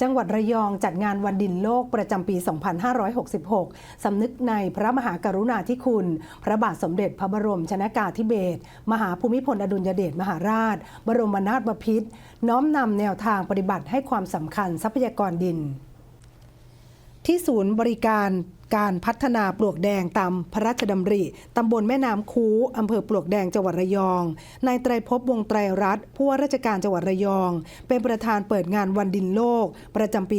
จังหวัดระยองจัดงานวันดินโลกประจำปี 2566 สำนึกในพระมหากรุณาธิคุณ พระบาทสมเด็จพระบรมชนากาธิเบศร มหาภูมิพลอดุลยเดชมหาราช บรมนาถบพิตร น้อมนำแนวทางปฏิบัติให้ความสำคัญทรัพยากรดิน ที่ศูนย์บริการ การพัฒนาปลวกแดงตามพระราชดำริ ตำบลแม่น้ำคูอำเภอปลวกแดงจังหวัดระยอง นายไตรภพวงไตรรัตน์ผู้ว่าราชการจังหวัดระยอง เป็นประธานเปิดงานวันดินโลก ประจำปี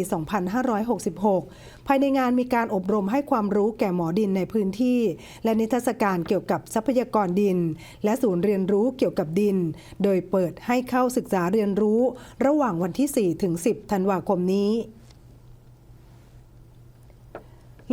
2566 ภายในงานมีการอบรมให้ความรู้แก่หมอดินในพื้นที่ และนิทรรศการเกี่ยวกับทรัพยากรดิน และศูนย์เรียนรู้เกี่ยวกับดิน โดยเปิดให้เข้าศึกษาเรียนรู้ ระหว่างวันที่ 4 ถึง 10 ธันวาคมนี้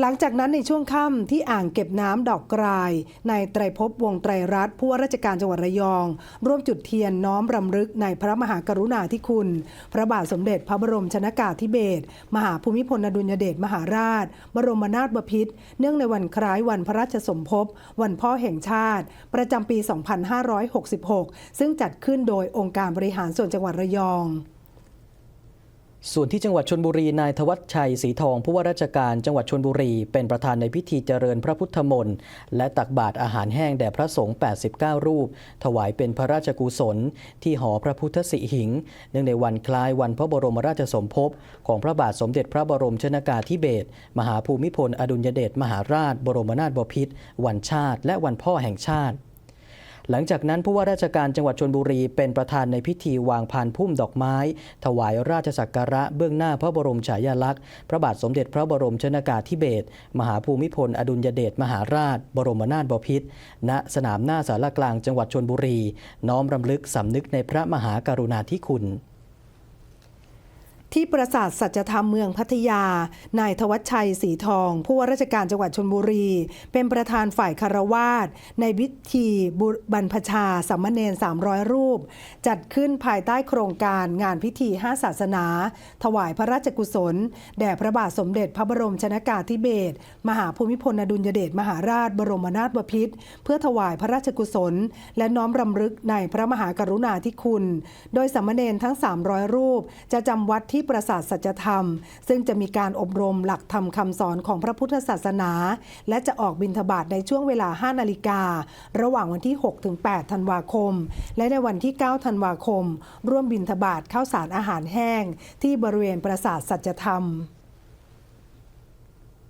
หลังจากนั้นในช่วงค่ำที่อ่างเก็บน้ำดอกกรายนายไตรภพวงไตรรัตน์ผู้ว่าราชการจังหวัดระยอง ร่วมจุดเทียนน้อมรำลึกในพระมหากรุณาธิคุณ พระบาทสมเด็จพระบรมชนากาธิเบศรมหาภูมิพลอดุลยเดชมหาราช บรมนาถบพิตรเนื่องในวันคล้ายวันพระราชสมภพวันพ่อแห่งชาติ ประจำปี 2566 ซึ่งจัดขึ้นโดยองค์การบริหารส่วนจังหวัดระยอง ส่วนที่จังหวัดชนบุรีนายทวัชชัยศรีทองผู้ว่าราชการจังหวัดชนบุรี เป็นประธานในพิธีเจริญพระพุทธมนต์และตักบาตรอาหารแห้งแด่พระสงฆ์ 89 รูป ถวายเป็นพระราชกุศล ที่หอพระพุทธสิหิง เนื่องในวันคล้ายวันพระบรมราชสมภพ ของพระบาทสมเด็จพระบรมชนากาธิเบศรมหาภูมิพล อดุลยเดชมหาราช บรมนาถบพิตรวันชาติ และวันพ่อแห่งชาติ หลังจากนั้นผู้ว่าราชการจังหวัดชนบุรีเป็นประธานในพิธีวางพานพุ่มดอกไม้ ถวายราชสักการะเบื้องหน้าพระบรมฉายาลักษณ์ พระบาทสมเด็จพระบรมชนากาธิเบศรมหาภูมิพล อดุลยเดชมหาราช บรมนาถบพิตรณสนามหน้าสารกลางจังหวัดชนบุรี น้อมรำลึกสำนึกในพระมหากรุณาธิคุณ ที่ปราสาทสัจธรรมเมืองพัทยา นายทวัชชัยศรีทอง ผู้ว่าราชการจังหวัดชนบุรี เป็นประธานฝ่ายคารวาสในพิธีบุบรรพชาสามเณร300 รูป จัดขึ้นภายใต้โครงการงานพิธี 5 ศาสนา ถวายพระราชกุศล แด่พระบาทสมเด็จพระบรมชนากาธิเบศรมหาภูมิพลอดุลยเดชมหาราชบรมนาถบพิตรเพื่อถวายพระราชกุศล และน้อมรำลึกในพระมหากรุณาธิคุณ โดยสามเณรทั้ง 300 รูป จะจำวัดที่ที่ปราสาทสัจธรรม ซึ่งจะมีการอบรมหลักธรรมคำสอนของพระพุทธศาสนา และจะออกบิณฑบาตในช่วงเวลา 5 นาฬิกา ระหว่างวันที่ 6-8 ธันวาคม และในวันที่ 9 ธันวาคม ร่วมบิณฑบาตข้าวสารอาหารแห้ง ที่บริเวณปราสาทสัจธรรม